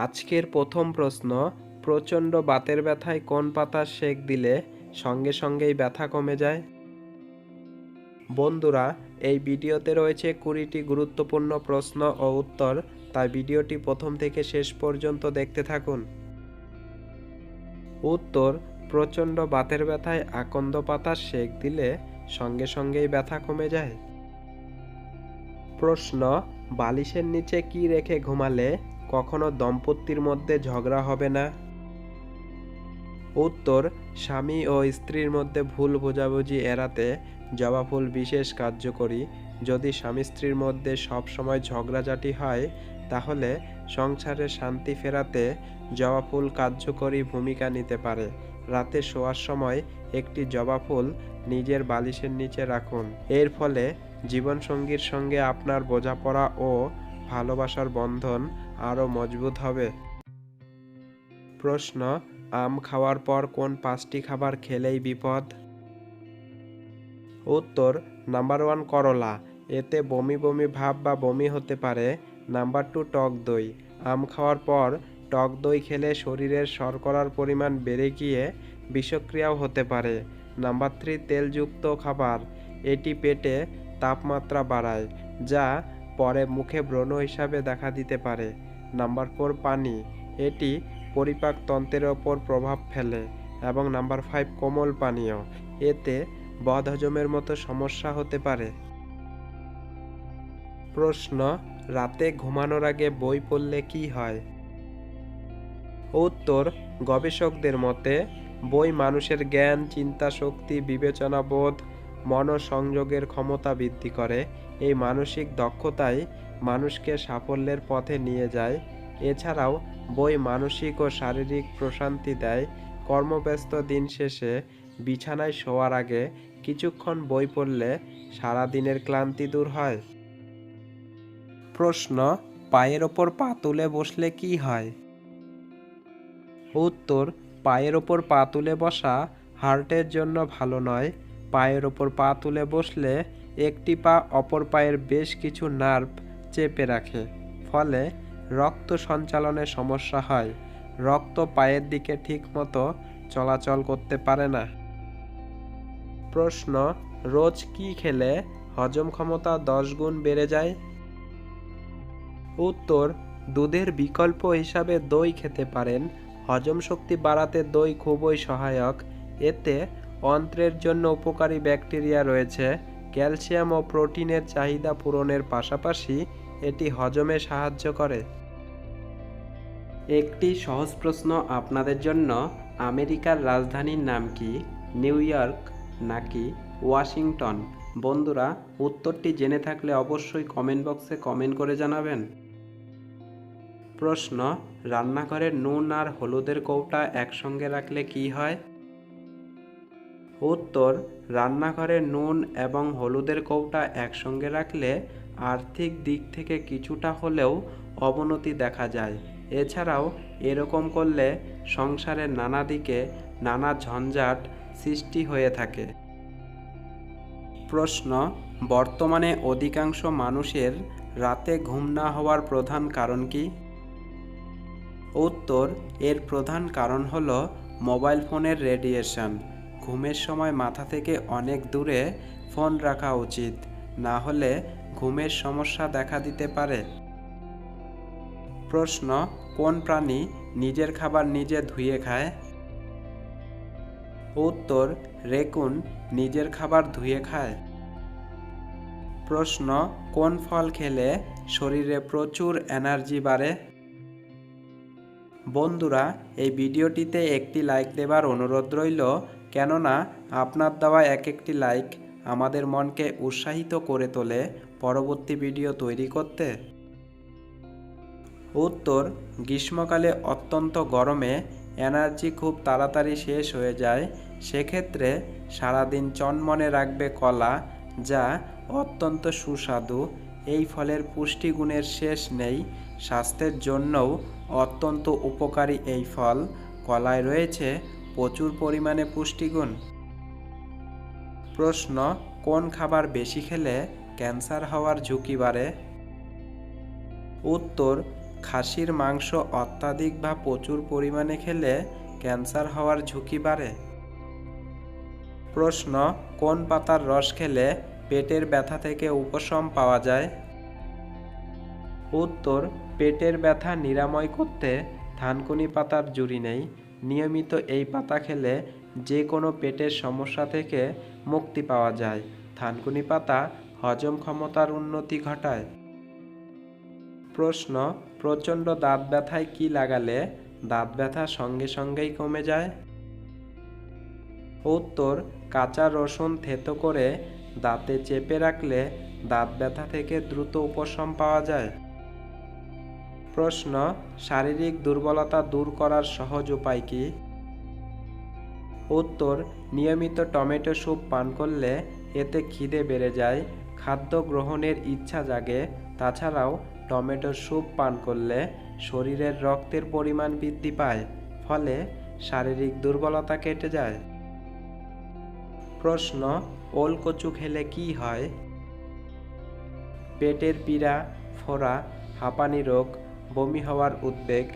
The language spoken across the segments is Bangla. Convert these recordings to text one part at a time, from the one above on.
আজকের প্রথম প্রশ্ন, প্রচণ্ড বাতের ব্যথায় কোন পাতার সেক দিলে সঙ্গে সঙ্গেই ব্যথা কমে যায়? বন্ধুরা, এই ভিডিওতে রয়েছে কুড়িটি গুরুত্বপূর্ণ প্রশ্ন ও উত্তর, তাই ভিডিওটি প্রথম থেকে শেষ পর্যন্ত দেখতে থাকুন। উত্তর, প্রচণ্ড বাতের ব্যথায় আকন্দ পাতার সেক দিলে সঙ্গে সঙ্গেই ব্যথা কমে যায়। প্রশ্ন, বালিশের নিচে কি রেখে ঘুমালে কখনো দম্পতির মধ্যে ঝগড়া হবে না। উত্তর, স্বামী ও স্ত্রীর মধ্যে ভুল বোঝাবুঝি এড়াতে জবা ফুল বিশেষ কার্যকরী। যদি স্বামী স্ত্রীর মধ্যে সব সময় ঝগড়াঝাটি হয়, তাহলে সংসারে শান্তি ফেরাতে জবা ফুল কার্যকরী ভূমিকা নিতে পারে। রাতে শোয়ার সময় একটি জবা ফুল নিজের বালিশের নিচে রাখুন। এর ফলে জীবনসঙ্গীর সঙ্গে আপনার বোঝাপড়া ও ভালোবাসার বন্ধন আরও মজবুত হবে। প্রশ্ন, আম খাওয়ার পর কোন পাঁচটি খাবার খেলেই বিপদ? উত্তর, নাম্বার ওয়ান করলা। এতে বমি বমি ভাব বা বমি হতে পারে। নাম্বার টু, টক দই। আম খাওয়ার পর টক দই খেলে শরীরের শর্করার পরিমাণ বেড়ে গিয়ে বিষক্রিয়াও হতে পারে। নাম্বার থ্রি, তেলযুক্ত খাবার। এটি পেটে তাপমাত্রা বাড়ায়, যা পরে মুখে ব্রণ হিসাবে দেখা দিতে পারে। নাম্বার ফোর পানি, এটি পরিপাক তন্ত্রের ওপর প্রভাব ফেলে, এবং নাম্বার ফাইভ কোমল পানীয়, এতে বদহজমের মতো সমস্যা হতে পারে। প্রশ্ন, রাতে ঘুমানোর আগে বই পড়লে কি হয়? উত্তর, গবেষকদের মতে, বই মানুষের জ্ঞান, চিন্তা, শক্তি, বিবেচনা, বোধ, মনোসংযোগের ক্ষমতা বৃদ্ধি করে। এই মানসিক দক্ষতাই মানুষকে সাফল্যের পথে নিয়ে যায়। এছাড়াও বই মানসিক ও শারীরিক প্রশান্তি দেয়। কর্মব্যস্ত দিন শেষে বিছানায় শোয়ার আগে কিছুক্ষণ বই পড়লে সারা দিনের ক্লান্তি দূর হয়। প্রশ্ন, পায়ের ওপর পা তুলে বসলে কি হয়? উত্তর, পায়ের ওপর পা তুলে বসা হার্টের জন্য ভালো নয়। পায়ের ওপর পা তুলে বসলে একটি পা অপর পায়ের বেশ কিছু নার্ভ চেপে রাখে। ফলে রক্ত সঞ্চালনে সমস্যা হয়। রক্ত পায়ের দিকে ঠিকমতো চলাচল করতে পারে না। প্রশ্ন, রোজ কি খেলে হজম ক্ষমতা দশ গুণ বেড়ে যায়? উত্তর, দুধের বিকল্প হিসাবে দই খেতে পারেন। হজম শক্তি বাড়াতে দই খুবই সহায়ক। এতে অন্ত্রের জন্য উপকারী ব্যাকটেরিয়া রয়েছে। ক্যালসিয়াম ও প্রোটিনের চাহিদা পূরণের পাশাপাশি এটি হজমে সাহায্য করে। একটি সহজ প্রশ্ন আপনাদের জন্য। আমেরিকার রাজধানীর নাম কি? নিউ ইয়র্ক নাকি ওয়াশিংটন? বন্ধুরা, উত্তরটি জেনে থাকলে অবশ্যই কমেন্ট বক্সে কমেন্ট করে জানাবেন। প্রশ্ন, রান্নাঘরের নুন আর হলুদের কৌটা একসঙ্গে রাখলে কি হয়? উত্তর, রান্নাঘরে নুন এবং হলুদের কৌটা একসঙ্গে রাখলে আর্থিক দিক থেকে কিছুটা হলেও অবনতি দেখা যায়। এছাড়াও এরকম করলে সংসারের নানা দিকে নানা ঝঞ্ঝাট সৃষ্টি হয়ে থাকে। প্রশ্ন, বর্তমানে অধিকাংশ মানুষের রাতে ঘুম না হওয়ার প্রধান কারণ কি? উত্তর, এর প্রধান কারণ হল মোবাইল ফোনের রেডিয়েশন। ঘুমের সময় মাথা থেকে অনেক দূরে ফোন রাখা উচিত। না হলে ঘুমের সমস্যা দেখা দিতে পারে। প্রশ্ন, কোন প্রাণী নিজের খাবার নিজে ধুয়ে খায়? উত্তর, রেকুন নিজের খাবার ধুয়ে খায়। প্রশ্ন, কোন ফল খেলে শরীরে প্রচুর এনার্জি বাড়ে? বন্ধুরা, এই ভিডিওটিতে একটি লাইক দেবার অনুরোধ রইল, কেননা আপনার দেওয়া এক একটি লাইক আমাদের মনকে উৎসাহিত করে তোলে পরবর্তী ভিডিও তৈরি করতে? উত্তর, গ্রীষ্মকালে অত্যন্ত গরমে এনার্জি খুব তাড়াতাড়ি শেষ হয়ে যায়, সেক্ষেত্রে সারাদিন চনমনে রাখবে কলা, যা অত্যন্ত সুস্বাদু। এই ফলের পুষ্টিগুণের শেষ নেই, স্বাস্থ্যের জন্যও অত্যন্ত উপকারী এই ফল। কলায় রয়েছে প্রচুর পরিমাণে পুষ্টিগুণ। প্রশ্ন, কোন খাবার বেশি খেলে ক্যান্সার হওয়ার ঝুঁকি বাড়ে? উত্তর, খাসির মাংস অত্যাধিক বা প্রচুর পরিমাণে খেলে ক্যান্সার হওয়ার ঝুঁকি বাড়ে? প্রশ্ন, কোন পাতার রস খেলে পেটের ব্যথা থেকে উপশম পাওয়া যায়? উত্তর, পেটের ব্যথা নিরাময় করতে থানকুনি পাতার জুড়ি নেই। নিয়মিত এই পাতা খেলে যে কোনো পেটের সমস্যা থেকে মুক্তি পাওয়া যায়। থানকুনি পাতা হজম ক্ষমতার উন্নতি ঘটায়। প্রশ্ন, প্রচণ্ড দাঁত ব্যথায় কি লাগালে দাঁত ব্যথা সঙ্গে সঙ্গেই কমে যায়? উত্তর, কাঁচা রসুন থেতো করে দাঁতে চেপে রাখলে দাঁত ব্যথা থেকে দ্রুত উপশম পাওয়া যায়। প্রশ্ন, শারীরিক দুর্বলতা দূর করার সহজ উপায় কি? উত্তর, নিয়মিত টমেটো স্যুপ পান করলে এতে খিদে বেড়ে যায়, খাদ্য গ্রহণের ইচ্ছা জাগে। তাছাড়াও, টমেটো স্যুপ পান করলে শরীরের রক্তের পরিমাণ বৃদ্ধি পায়, ফলে শারীরিক দুর্বলতা কেটে যায়। প্রশ্ন ওল কচু খেলে কি হয়? পেটের পীড়া, ফোড়া, হাঁপানি রোগ, বমি হওয়ার উদ্বেগ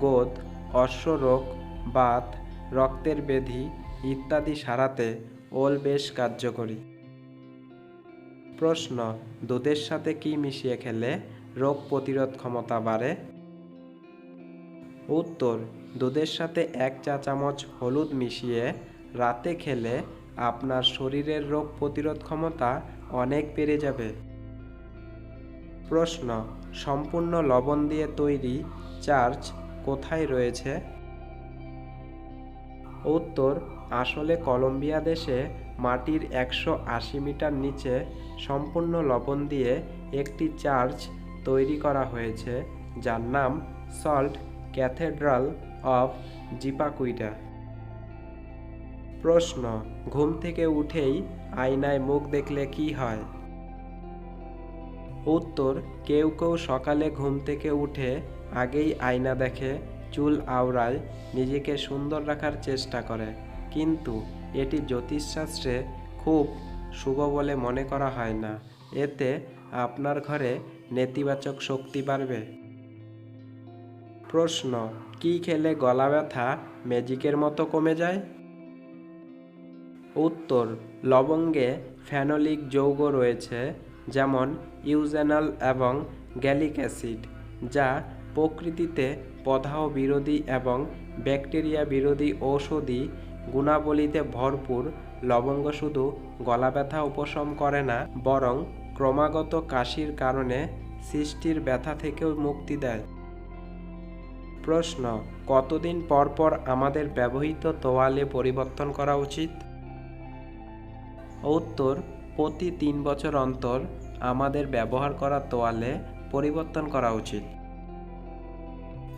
গোদ অশ্বরোগ বাত রক্তের ব্যাধি ইত্যাদি সারাতে ওল বেশ কার্যকরী। প্রশ্ন, দুধের সাথে কি মিশিয়ে খেলে রোগ প্রতিরোধ ক্ষমতা বাড়ে? উত্তর, দুধের সাথে এক চা চামচ হলুদ মিশিয়ে রাতে খেলে আপনার শরীরের রোগ প্রতিরোধ ক্ষমতা অনেক বেড়ে যাবে। প্রশ্ন, সম্পূর্ণ লবণ দিয়ে তৈরি চার্চ কোথায় রয়েছে? উত্তর, আসলে কলম্বিয়া দেশে মাটির একশো আশি মিটার নিচে সম্পূর্ণ লবণ দিয়ে একটি চার্চ তৈরি করা হয়েছে, যার নাম সল্ট ক্যাথেড্রাল অফ জিপাকুইটা। প্রশ্ন, ঘুম থেকে উঠেই আয়নায় মুখ দেখলে কি হয়? উত্তর, কেউ কেউ সকালে ঘুম থেকে উঠে আগেই আয়না দেখে চুল আওড়ায় নিজেকে সুন্দর রাখার চেষ্টা করে। কিন্তু এটি জ্যোতিষশাস্ত্রে খুব শুভ বলে মনে করা হয় না। এতে আপনার ঘরে নেতিবাচক শক্তি বাড়বে। প্রশ্ন, কি খেলে গলা ব্যথা ম্যাজিকের মতো কমে যায়? উত্তর, লবঙ্গে ফ্যানোলিক যৌগ রয়েছে, যেমন ইউজেনাল এবং গ্যালিক অ্যাসিড, যা প্রকৃতিতে প্রদাহ বিরোধী এবং ব্যাকটেরিয়া বিরোধী ঔষধি গুণাবলীতে ভরপুর, লবঙ্গ শুধু গলা ব্যথা উপশম করে না, বরং ক্রমাগত কাশির কারণে সৃষ্টির ব্যথা থেকেও মুক্তি দেয়। প্রশ্ন, কতদিন পর পর আমাদের ব্যবহৃত তোয়ালে পরিবর্তন করা উচিত? উত্তর, প্রতি তিন বছর অন্তর আমাদের ব্যবহার করা তোয়ালে পরিবর্তন করা উচিত।